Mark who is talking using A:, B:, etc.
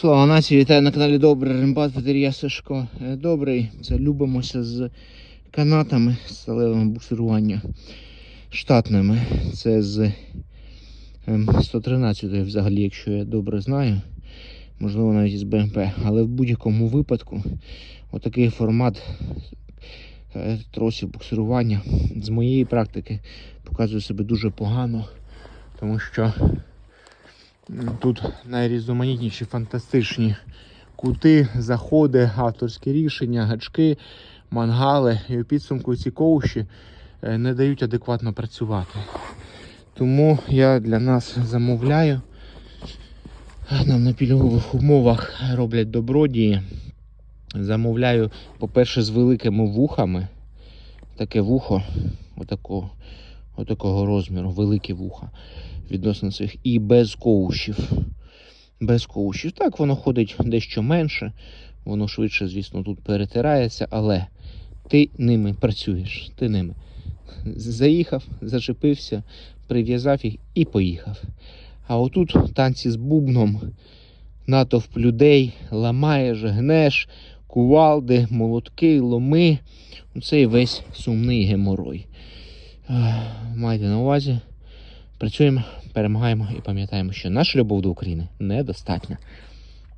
A: Слава нації, вітаю на каналі Добрий Римбат, Петерія Сашко. Е, Добрий, це любимося з канатами сталевими буксирування штатними. Це з ем, 113 взагалі, якщо я добре знаю. Можливо, навіть із БМП. Але в будь-якому випадку отакий формат е, тросів буксирування з моєї практики показує себе дуже погано, тому що Тут найрізноманітніші фантастичні кути, заходи, авторські рішення, гачки, мангали. І у підсумку ці коуші е, не дають адекватно працювати. Тому я для нас замовляю. Нам на пільгових умовах роблять добродії. Замовляю, по-перше, з великими вухами. Таке вухо, отакого, отакого розміру, велике вуха відносно цих і без коушів. Без коушів. Так, воно ходить дещо менше, воно швидше, звісно, тут перетирається, але ти ними працюєш. Ти ними заїхав, зачепився, прив'язав їх і поїхав. А отут танці з бубном, натовп людей, ламаєш, гнеш, кувалди, молотки, ломи. Цей весь сумний геморой. Ех, Майте на увазі. Працюємо, перемагаємо і пам'ятаємо, що наша любов до України недостатня.